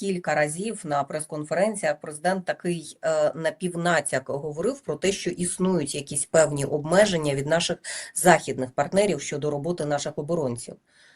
кілька разів на прес-конференціях президент такий е, напівнатяк говорив про те, що існують якісь певні обмеження від наших західних партнерів щодо роботи наших оборонців.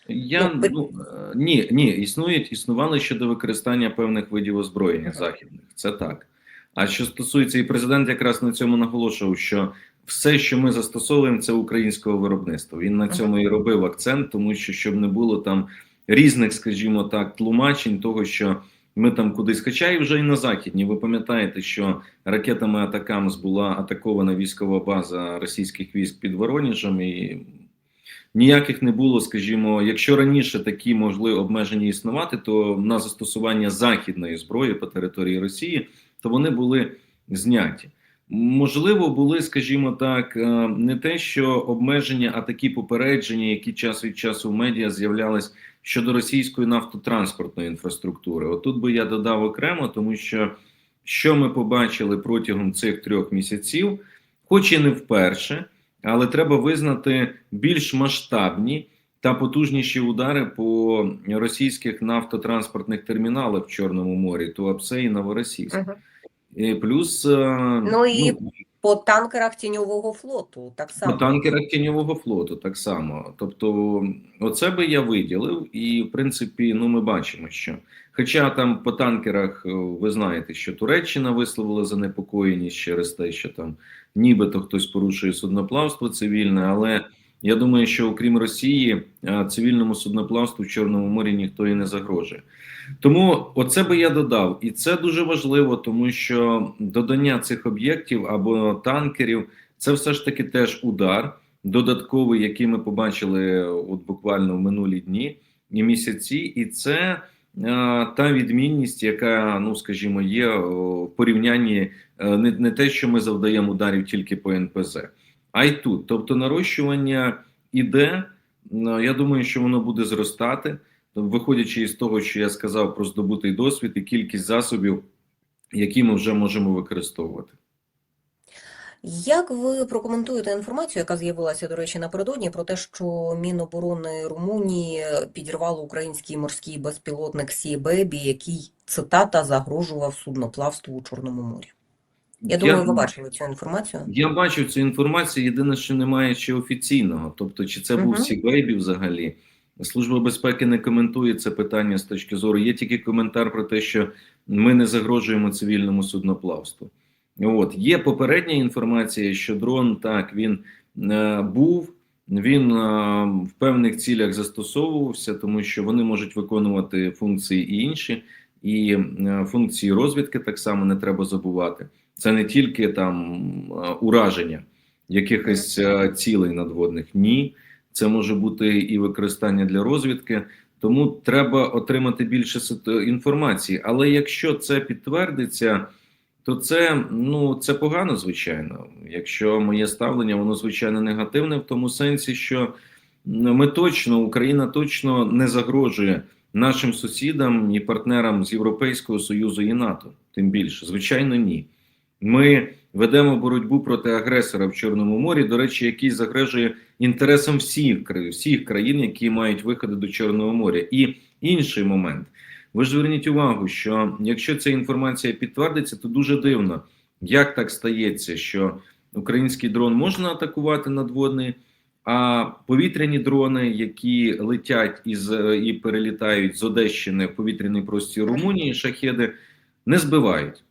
Я Ну, е, ні, ні, існують, існували щодо використання певних видів озброєння західних. Це так. А що стосується, і президент якраз на цьому наголошував, що все, що ми застосовуємо, це українського виробництва. Він на цьому і робив акцент, тому що щоб не було там різних, скажімо так, тлумачень того, що ми там кудись, хоча і вже і на західні. Ви пам'ятаєте, що ракетами Атакамс була атакована військова база російських військ під Воронежем, і ніяких не було, скажімо, якщо раніше такі могли обмеження існувати, то на застосування західної зброї по території Росії, то вони були зняті. Можливо, були, скажімо так, е, не те, що обмеження, а такі попередження, які час від часу в медіа з'являлись щодо російської нафтотранспортної інфраструктури. Отут би я додав окремо, тому що що ми побачили протягом цих трьох місяців, хоч і не вперше, але треба визнати більш масштабні та потужніші удари по російських нафтотранспортних терміналах в Чорному морі, Туапсе і Новоросійськ. І плюс е, Ну і по танкерах тіньового флоту так по само. танкерах тіньового флоту так само. Тобто, оце би я виділив, і в принципі, ну ми бачимо, що. Хоча там по танкерах е, ви знаєте, що Туреччина висловила занепокоєність через те, що там нібито хтось порушує судноплавство цивільне, але я думаю, що окрім Росії, е, цивільному судноплавству в Чорному морі ніхто і не загрожує. Тому оце би я додав, і це дуже важливо, тому що додання цих об'єктів або танкерів це все ж таки теж удар додатковий, який ми побачили от буквально в минулі дні і місяці, і це е, та відмінність, яка, ну скажімо, є в порівнянні е, не, не те, що ми завдаємо ударів тільки по НПЗ, а й тут. Тобто, нарощування іде. Я думаю, що воно буде зростати, виходячи із того, що я сказав про здобутий досвід і кількість засобів, які ми вже можемо використовувати. Як ви прокоментуєте інформацію, яка з'явилася, до речі, напередодні, про те, що Міноборони Румунії підірвало український морський безпілотник Сі Бебі, який цитата загрожував судноплавству у Чорному морі? Я думаю, ви бачили цю інформацію. Я бачив цю інформацію. Єдине, що немає ще офіційного. Тобто, чи це був Мгм. Сігбейбі взагалі? Служба безпеки не коментує це питання з точки зору. Є тільки коментар про те, що ми не загрожуємо цивільному судноплавству. От є попередня інформація, що дрон так він е, був, він е, в певних цілях застосовувався, тому що вони можуть виконувати функції і інші, і е, функції розвідки так само не треба забувати. Це не тільки там е, ураження якихось е, цілей надводних. Ні, це може бути і використання для розвідки. Тому треба отримати більше інформації. Але якщо це підтвердиться, то це ну це погано, звичайно. Якщо моє ставлення, воно звичайно негативне, в тому сенсі, що ну, ми точно, Україна точно не загрожує нашим сусідам і партнерам з Європейського Союзу і НАТО. Тим більше, звичайно, ні. Ми ведемо боротьбу проти агресора в Чорному морі, до речі, який загрожує інтересам всіх всіх країн, які мають виходи до Чорного моря. І інший момент. Ви ж зверніть увагу, що якщо ця інформація підтвердиться, то дуже дивно, як так стається, що український дрон можна атакувати надводний, а повітряні дрони, які летять із і перелітають з Одещини в повітряний простір Румунії, шахеди не збивають.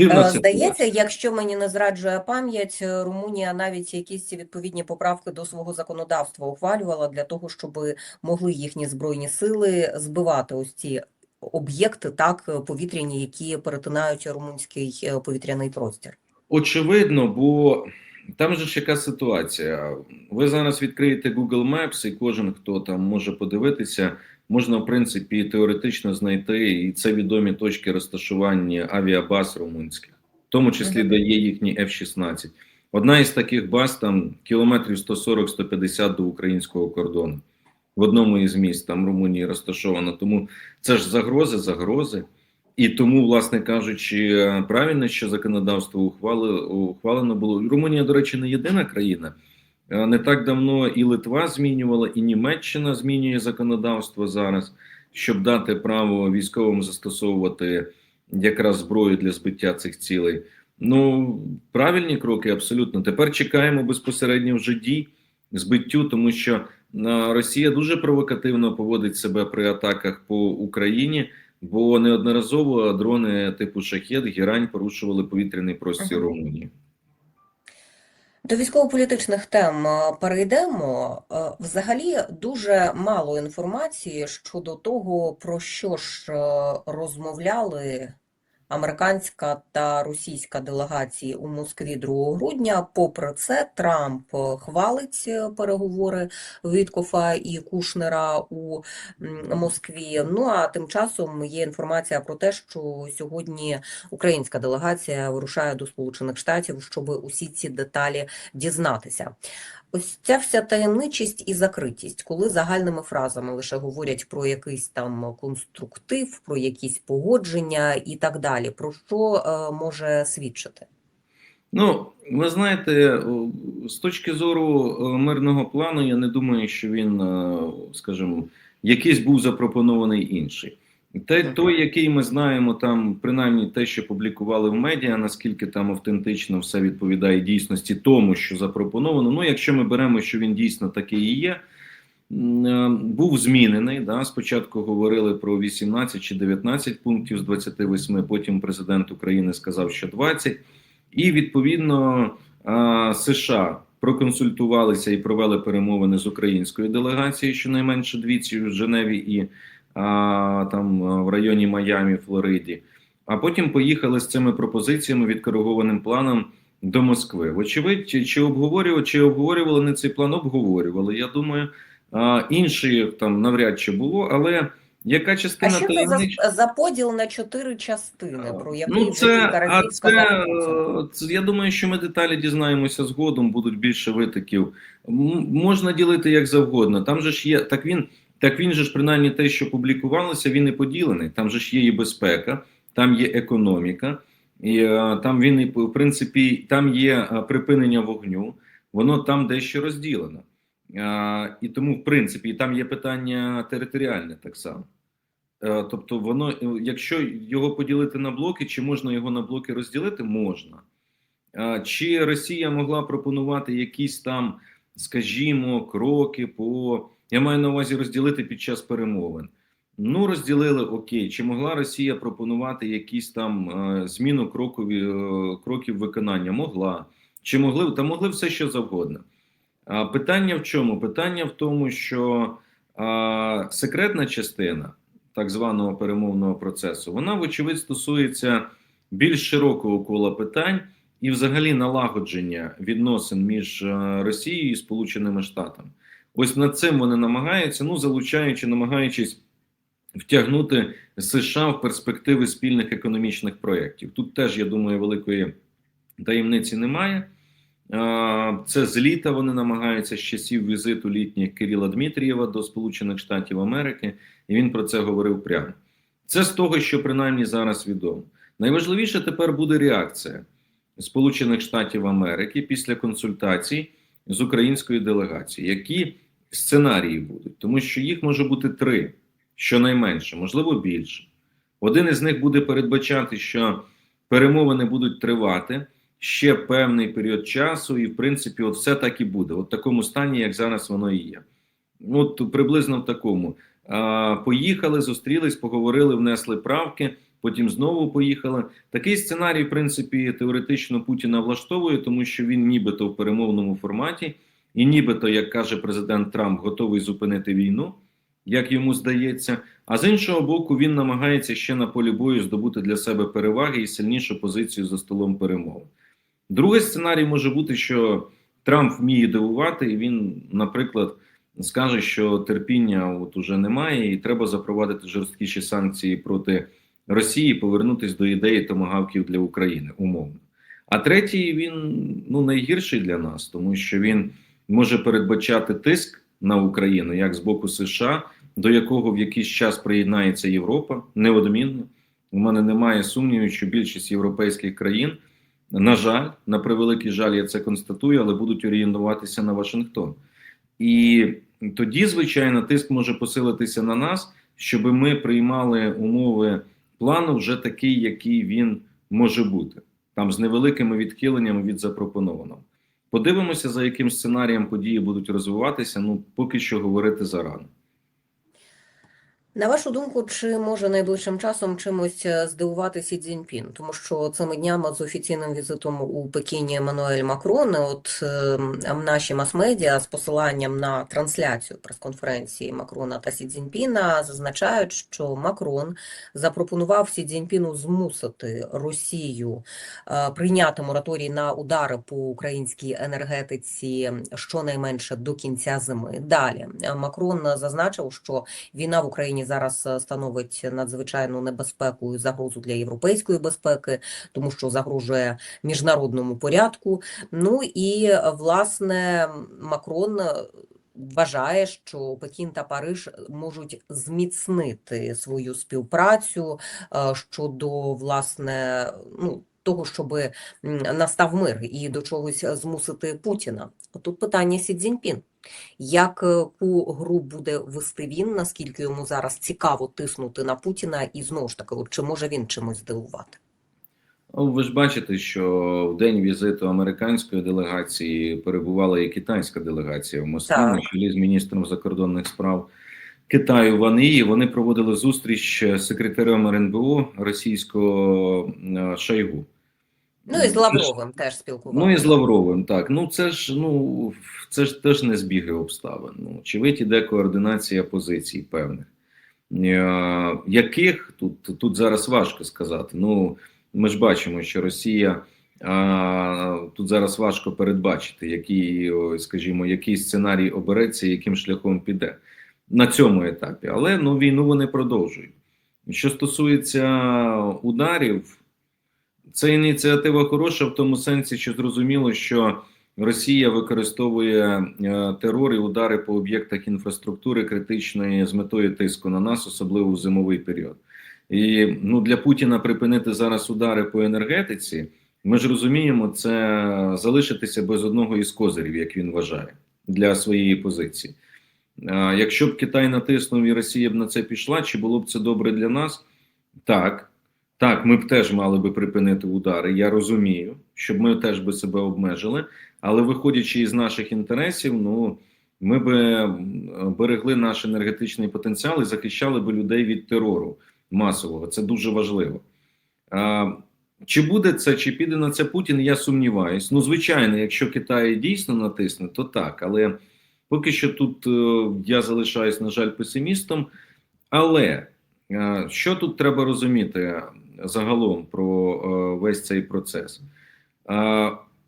Е. Здається, якщо мені не зраджує пам'ять, е, Румунія навіть якісь відповідні поправки до свого законодавства ухвалювала для того, щоб могли їхні збройні сили збивати ось ці об'єкти, так е, повітряні, які перетинають румунський повітряний простір. Очевидно, бо там же ж яка ситуація. Ви зараз відкриєте Google Maps, і кожен, хто там може подивитися, можна в принципі теоретично знайти, і це відомі точки розташування авіабаз румунських, в тому числі де є їхні F-16. Одна із таких баз там кілометрів 140-150 до українського кордону. В одному із міст там Румунії розташовано. Тому це ж загрози, загрози. І тому, власне кажучи, правильно, що законодавство ухвали, ухвалено було. Румунія, до речі, не єдина країна. Е, Не так давно і Литва змінювала, і Німеччина змінює законодавство зараз. щоб дати право військовим застосовувати якраз зброю для збиття цих цілей. Ну, правильні кроки, абсолютно. Тепер чекаємо безпосередньо вже дій збиттю, тому що е, Росія дуже провокативно поводить себе при атаках по Україні, бо неодноразово дрони типу шахет, гірань порушували повітряний простір. Румунії. До військово-політичних тем е, перейдемо. Е, Взагалі дуже мало інформації щодо того, про що ж е, розмовляли американська та російська делегації у Москві 2 грудня. Попри це, Трамп е, хвалить е, переговори Віткофа і Кушнера у Москві. Ну а тим часом є інформація про те, що сьогодні українська делегація вирушає до Сполучених Штатів, щоб усі ці деталі дізнатися. Ось ця вся таємничість і закритість, коли загальними фразами лише говорять про якийсь там конструктив, про якісь погодження і так далі. Про що е, може свідчити? Ну, ви знаєте, з точки зору е, мирного плану, я не думаю, що він, е, скажімо, якийсь був запропонований інший. Те, той, який ми знаємо, там принаймні те, що публікували в медіа, наскільки там автентично все відповідає дійсності тому, що запропоновано. Ну, якщо ми беремо, що він дійсно такий і є, е, був змінений. Да? Спочатку говорили про 18 чи 19 пунктів з 28, потім президент України сказав, що 20. І відповідно США проконсультувалися і провели перемовини з українською делегацією, щонайменше двічі в Женеві і там в районі Майамі, Флориді. А потім поїхали з цими пропозиціями відкоригованим планом до Москви. Вочевидь, чи, обговорювали, чи обговорювали не цей план? Обговорювали. Я думаю, інші там навряд чи було, але яка А частина що це за, за поділ на чотири частини, про який Ну, це, а це, е, це, я думаю, що ми деталі дізнаємося згодом, будуть більше витоків. Можна ділити як завгодно. Там же ж є, так він, так він же ж принаймні те, що публікувалося, він і поділений. Там же ж є і безпека, там є економіка, і е, там він і в принципі там є е, припинення вогню, воно там дещо розділено. Е, І тому, в принципі, і там є питання територіальне так само. Е, Тобто, воно, якщо його поділити на блоки, чи можна його на блоки розділити? Можна. Е, Чи Росія могла пропонувати якісь там, скажімо, кроки по. Я маю на увазі розділити під час перемовин. Ну, розділили окей. Чи могла Росія пропонувати якісь там е, зміну крокові, е, кроків виконання? Могла. Чи могли та могли все що завгодно. А питання в чому? Питання в тому, що а, секретна частина так званого перемовного процесу, вона, вочевидь, стосується більш широкого кола питань і, взагалі, налагодження відносин між е, Росією і Сполученими Штатами. Ось над цим вони намагаються, ну залучаючи, намагаючись втягнути США в перспективи спільних економічних проєктів. Тут теж, я думаю, великої таємниці немає. Це з літа вони намагаються з часів візиту літніх Кирила Дмитрієва до Сполучених Штатів Америки, і він про це говорив прямо. Це з того, що принаймні зараз відомо. Найважливіше тепер буде реакція Сполучених Штатів Америки після консультацій з українською делегацією. Які сценарії будуть? Тому що їх може бути три, щонайменше, можливо, більше. Один із них буде передбачати, що перемовини будуть тривати ще певний період часу, і в принципі, от все так і буде, от в такому стані, як зараз воно і є. От приблизно в такому. А, Поїхали, зустрілись, поговорили, внесли правки, потім знову поїхали. Такий сценарій, в принципі, теоретично Путіна влаштовує, тому що він нібито в перемовному форматі, і нібито, як каже президент Трамп, готовий зупинити війну, як йому здається. А з іншого боку, він намагається ще на полі бою здобути для себе переваги і сильнішу позицію за столом перемовин. Другий сценарій може бути, що Трамп вміє дивувати, і він, наприклад, скаже, що терпіння от уже немає, і треба запровадити жорсткіші санкції проти Росії, повернутися до ідеї томагавків для України, умовно. А третій він ну найгірший для нас, тому що він може передбачати тиск на Україну як з боку США, до якого в якийсь час приєднається Європа, неодмінно. У мене немає сумнівів, що більшість європейських країн. На жаль, на превеликий жаль, я це констатую, але будуть орієнтуватися на Вашингтон. І тоді, звичайно, тиск може посилитися на нас, щоб ми приймали умови плану вже такий, який він може бути, там з невеликими відхиленнями від запропонованого. Подивимося, за яким сценарієм події будуть розвиватися. Ну поки що говорити зарано. На вашу думку, чи може найближчим часом чимось е, здивувати Сі Цзіньпін? Тому що цими днями з офіційним візитом у Пекіні Еммануель Макрон, от е, наші мас-медіа з посиланням на трансляцію прес-конференції Макрона та Сі Цзіньпіна зазначають, що Макрон запропонував Сі Цзіньпіну змусити Росію е, прийняти мораторій на удари по українській енергетиці щонайменше до кінця зими. Далі е, Макрон зазначив, що війна в Україні зараз е, становить надзвичайну небезпеку і загрозу для європейської безпеки, тому що загрожує міжнародному порядку. Ну і е, власне Макрон е, вважає, що Пекін та Париж можуть зміцнити свою співпрацю щодо власне ну. Того, щоб настав мир і до чогось змусити Путіна. Тут питання Сі Цзіньпін. Яку гру буде вести він, наскільки йому зараз цікаво тиснути на Путіна, і знову ж таки, от чи може він чимось здивувати? Ну, ви ж бачите, що в день візиту американської делегації перебувала і китайська делегація в Москві на чолі з міністром закордонних справ Китаю Ван Ї. Вони проводили зустріч з секретарем РНБО російського е, Шойгу. Ну і з Лавровим теж спілкувалися. Ну і з Лавровим, так. Ну це ж ну це ж теж не збіги обставин. Ну, очевидь, іде координація позицій певних. Е, яких тут, тут зараз важко сказати. Ну, ми ж бачимо, що Росія а, тут зараз важко передбачити, який, скажімо, який сценарій обереться, яким шляхом піде на цьому етапі. Але ну, війну вони продовжують. Що стосується ударів, це ініціатива хороша в тому сенсі, що зрозуміло, що Росія використовує е, терор і удари по об'єктах інфраструктури критичної з метою тиску на нас, особливо в зимовий період. І ну для Путіна припинити зараз удари по енергетиці. Ми ж розуміємо, це залишитися без одного із козирів, як він вважає, для своєї позиції. Якщо б Китай натиснув і Росія б на це пішла, чи було б це добре для нас? Так. Так, ми б теж мали би припинити удари. Я розумію, щоб ми теж би себе обмежили. Але виходячи із наших інтересів, ну ми би берегли наш енергетичний потенціал і захищали би людей від терору масового. Це дуже важливо. А, чи буде це, чи піде на це Путін? Я сумніваюсь. Ну, звичайно, якщо Китай дійсно натисне, то так. Але поки що тут е, я залишаюсь, на жаль, песимістом. Але е, що тут треба розуміти загалом про е, весь цей процес?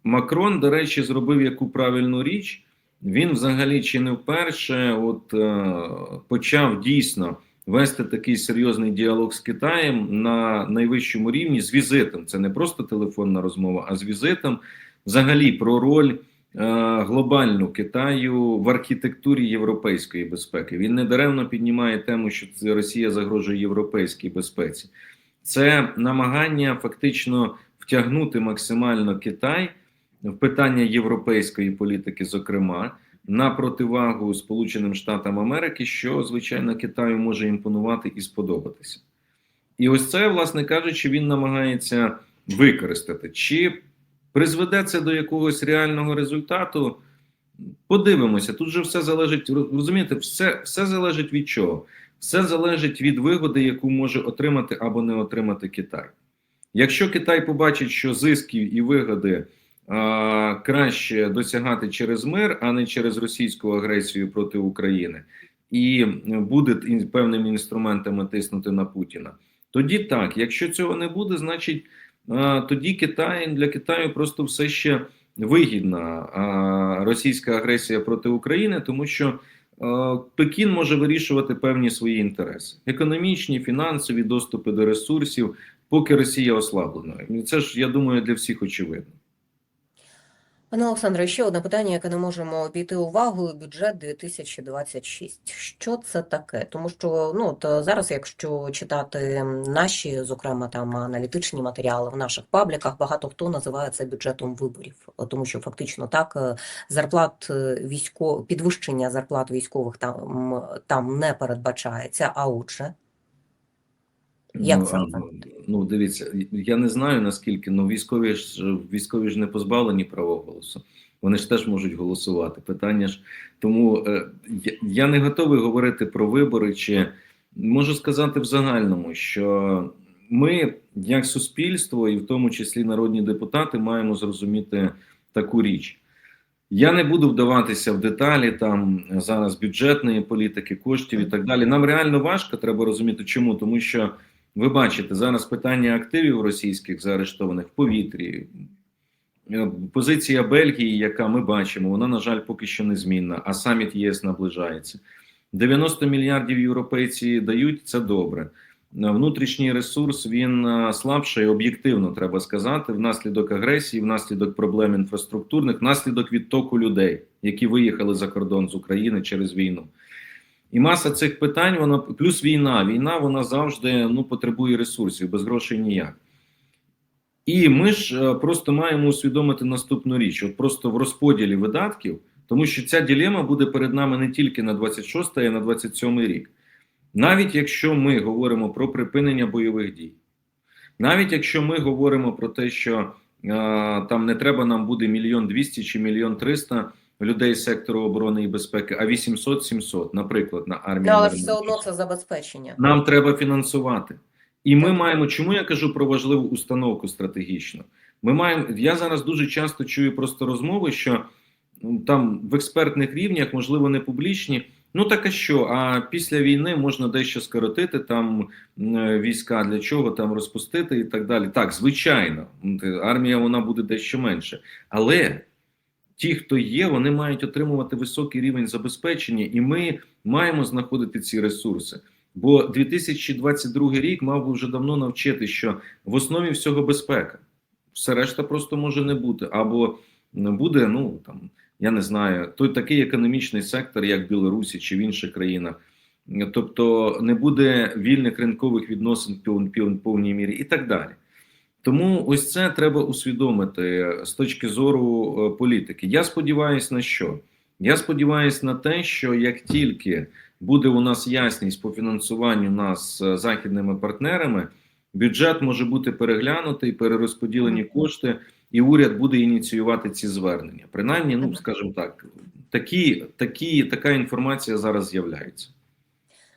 Макрон, до речі, зробив яку правильну річ. Він взагалі чи не вперше от е, почав дійсно вести такий серйозний діалог з Китаєм на найвищому рівні з візитом. Це не просто телефонна розмова, а з візитом взагалі про роль е, глобальну Китаю в архітектурі європейської безпеки. Він недаремно піднімає тему, що Росія загрожує європейській безпеці. Це намагання фактично втягнути максимально Китай в питання європейської політики, зокрема на противагу Сполученим Штатам Америки, що звичайно Китаю може імпонувати і сподобатися. І ось це, власне кажучи, він намагається використати. Чи призведе це до якогось реального результату? Подивимося, тут же все залежить, розумієте, все, все залежить від чого? Все залежить від вигоди, яку може отримати або не отримати Китай. Якщо Китай побачить, що зисків і вигоди а, краще досягати через мир, а не через російську агресію проти України, і буде певними інструментами тиснути на Путіна, тоді так. Якщо цього не буде, значить а, тоді Китай для Китаю просто все ще вигідна а, російська агресія проти України, тому що Пекін може вирішувати певні свої інтереси: економічні, фінансові, доступи до ресурсів, поки Росія ослаблена. Це ж я думаю для всіх очевидно. Пане Олександре, ще одне питання, яке не можемо обійти увагою. Бюджет 2026. Що це таке? Тому що ну от е, зараз, якщо читати наші, зокрема там аналітичні матеріали в наших пабліках, багато хто називає це бюджетом виборів, Е, тому що фактично так е, зарплат військо підвищення зарплат військових там там не передбачається. А отже, Як ну, це? а, ну, дивіться, я не знаю наскільки, але військові ж військові ж не позбавлені права голосу. Вони ж теж можуть голосувати. Питання ж тому е, я не готовий говорити про вибори, чи можу сказати в загальному, що ми, як суспільство, і в тому числі народні депутати, маємо зрозуміти таку річ. Я не буду вдаватися в деталі там зараз бюджетної політики, коштів і так далі. Нам реально важко треба розуміти, чому, тому що ви бачите зараз питання активів російських заарештованих в повітрі. Е, Позиція Бельгії, яка ми бачимо, вона, на жаль, поки що незмінна, а саміт ЄС наближається. 90 мільярдів європейці дають це добре. Е, Внутрішній ресурс він е, слабший, об'єктивно треба сказати, внаслідок агресії, внаслідок проблем інфраструктурних, внаслідок відтоку людей, які виїхали за кордон з України через війну. І маса цих питань, вона плюс війна. Війна вона завжди ну, потребує ресурсів, без грошей ніяк. І ми ж е, просто маємо усвідомити наступну річ: от просто в розподілі видатків, тому що ця ділема буде перед нами не тільки на 26 а й на 27 рік. Навіть якщо ми говоримо про припинення бойових дій, навіть якщо ми говоримо про те, що е, там не треба нам буде мільйон двісті чи мільйон триста людей сектору оборони і безпеки, а 800-700, наприклад, на армію. Ну, але все одно це забезпечення. Нам треба фінансувати. І ми Так. маємо, чому я кажу про важливу установку стратегічну? Ми маємо, я зараз дуже часто чую просто розмови, що ну, там в експертних рівнях, можливо, не публічні. Ну так а що? А після війни можна дещо скоротити там війська для чого там розпустити і так далі. Так, звичайно, армія вона буде дещо менше, але ті, хто є, вони мають отримувати високий рівень забезпечення, і ми маємо знаходити ці ресурси. Бо 2022 рік мав би вже давно навчити, що в основі всього безпека. Все решта просто може не бути. Або буде, ну там я не знаю, той такий економічний сектор, як Білорусі чи в інших країнах. Тобто не буде вільних ринкових відносин в пов- пов- повній мірі і так далі. Тому ось це треба усвідомити з точки зору е, політики. Я сподіваюся на що? Я сподіваюся на те, що як тільки буде у нас ясність по фінансуванню нас з західними партнерами, бюджет може бути переглянутий, перерозподілені кошти, і уряд буде ініціювати ці звернення. Принаймні, ну скажімо так, такі, такі, така інформація зараз з'являється.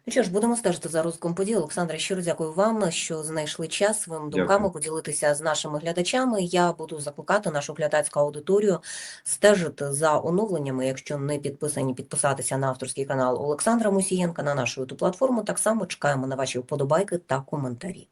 Ну що ж, будемо стежити за розвитком подій. Олександре, щиро дякую вам, що знайшли час своїми думками Дякую. поділитися з нашими глядачами. Я буду закликати нашу глядацьку аудиторію стежити за оновленнями, якщо не підписані, підписатися на авторський канал Олександра Мусієнка на нашу youtube платформу. Так само чекаємо на ваші вподобайки та коментарі.